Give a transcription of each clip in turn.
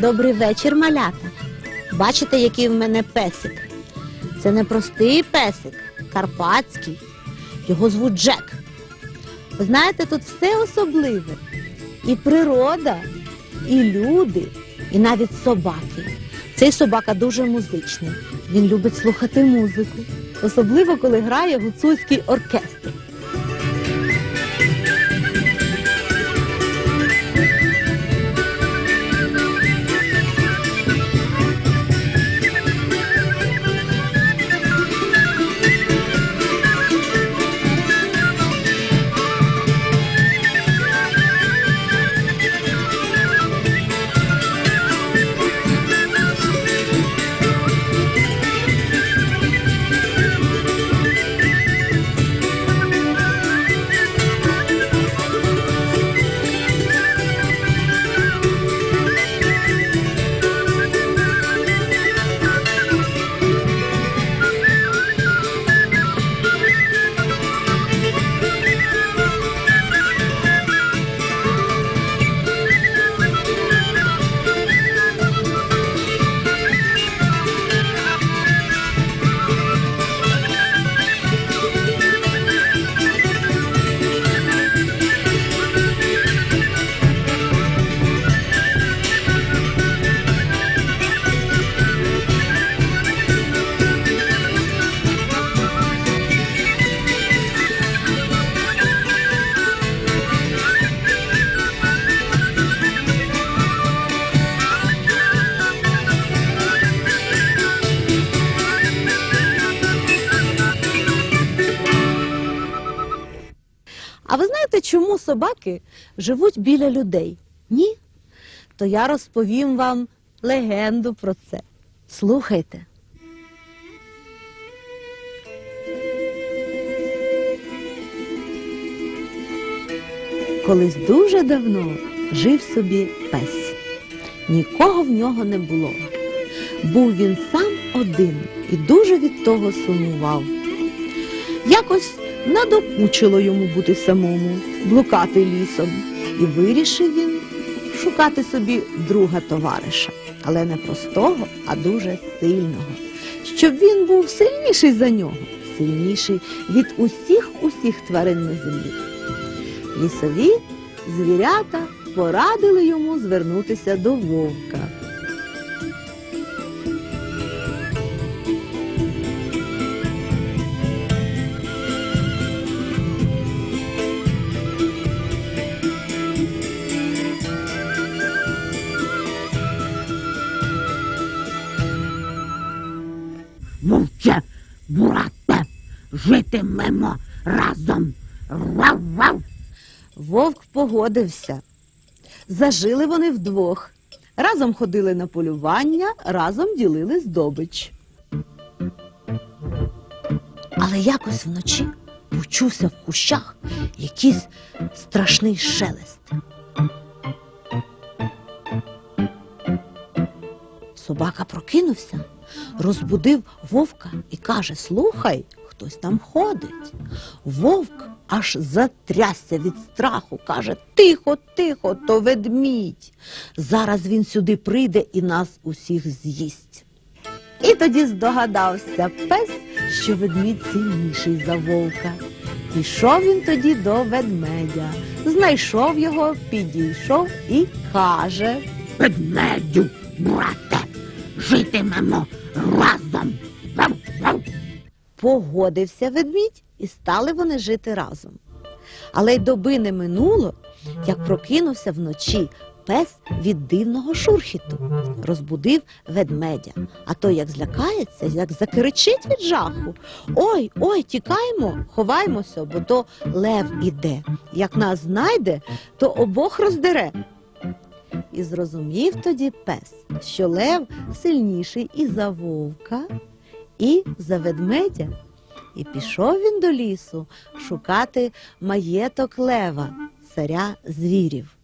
Добрий вечір, малята. Бачите, який в мене песик? Це не простий песик, карпатський. Його звуть Джек. Ви знаєте, тут все особливе. І природа, і люди, і навіть собаки. Цей собака дуже музичний. Він любить слухати музику, особливо коли грає гуцульський оркестр. Знаєте, чому собаки живуть біля людей? Ні? То я розповім вам легенду про це. Слухайте. Колись дуже давно жив собі пес. Нікого в нього не було. Був він сам один і дуже від того сумував. Якось надокучило йому бути самому, блукати лісом, і вирішив він шукати собі друга товариша, але не простого, а дуже сильного, щоб він був сильніший за нього, сильніший від усіх усіх тварин на землі. Лісові звірята порадили йому звернутися до вовка. Житимемо разом. Вав-вав. Вовк погодився. Зажили вони вдвох. Разом ходили на полювання, разом ділили здобич. Але якось вночі почувся в кущах якийсь страшний шелест. Собака прокинувся, розбудив вовка і каже: Слухай, хтось там ходить. Вовк аж затрясся від страху, каже: Тихо, тихо, то ведмідь. Зараз він сюди прийде і нас усіх з'їсть. І тоді здогадався пес, що ведмідь сильніший за вовка. Пішов він тоді до ведмедя, знайшов його, підійшов і каже. Ведмедю, брате, житимемо разом. Погодився ведмідь, і стали вони жити разом. Але й доби не минуло, як прокинувся вночі пес від дивного шурхіту, розбудив ведмедя. А той як злякається, як закричить від жаху. Ой, ой, тікаймо, ховаймося, бо то лев іде. Як нас знайде, то обох роздере. І зрозумів тоді пес, що лев сильніший і за вовка, і за ведмедя. І пішов він до лісу шукати маєток лева, царя звірів.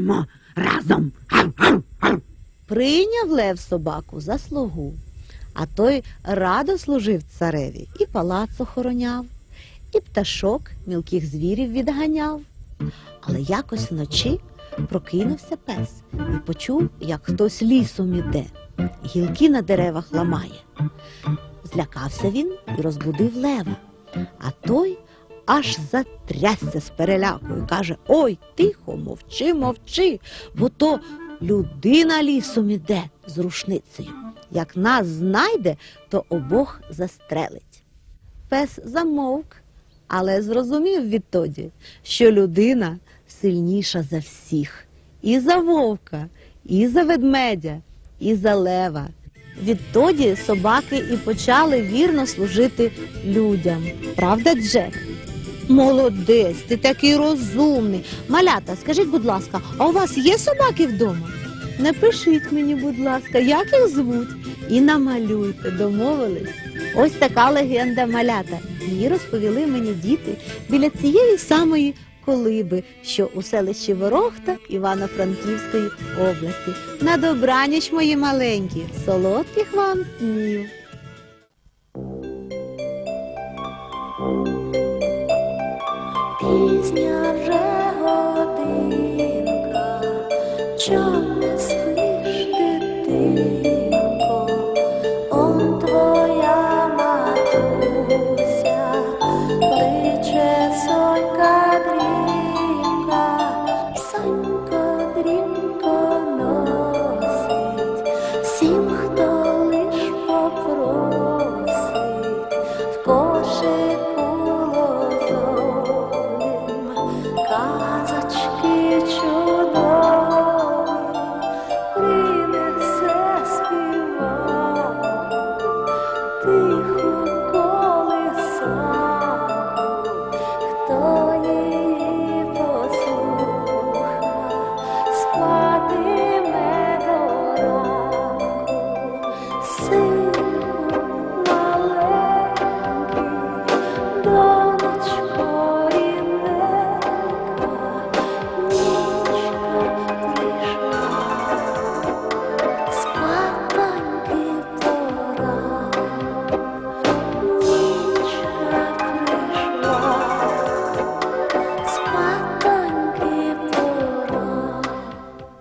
Житимемо разом. Прийняв лев собаку за слугу, а той радо служив цареві і палац охороняв, і пташок мілких звірів відганяв. Але якось вночі прокинувся пес і почув, як хтось лісом іде, гілки на деревах ламає. Злякався він і розбудив лева, а той аж затрясся з переляку і каже: Ой, тихо, мовчи, мовчи, бо то людина лісом іде з рушницею. Як нас знайде, то обох застрелить. Пес замовк, але зрозумів відтоді, що людина сильніша за всіх. І за вовка, і за ведмедя, і за лева. Відтоді собаки і почали вірно служити людям. Правда, Джек? Молодець, ти такий розумний. Малята, скажіть, будь ласка, а у вас є собаки вдома? Напишіть мені, будь ласка, як їх звуть, і намалюйте, домовились. Ось така легенда малята. Її розповіли мені діти біля цієї самої колиби, що у селищі Ворохта Івано-Франківської області. На добраніч, мої маленькі, солодких вам снів! me.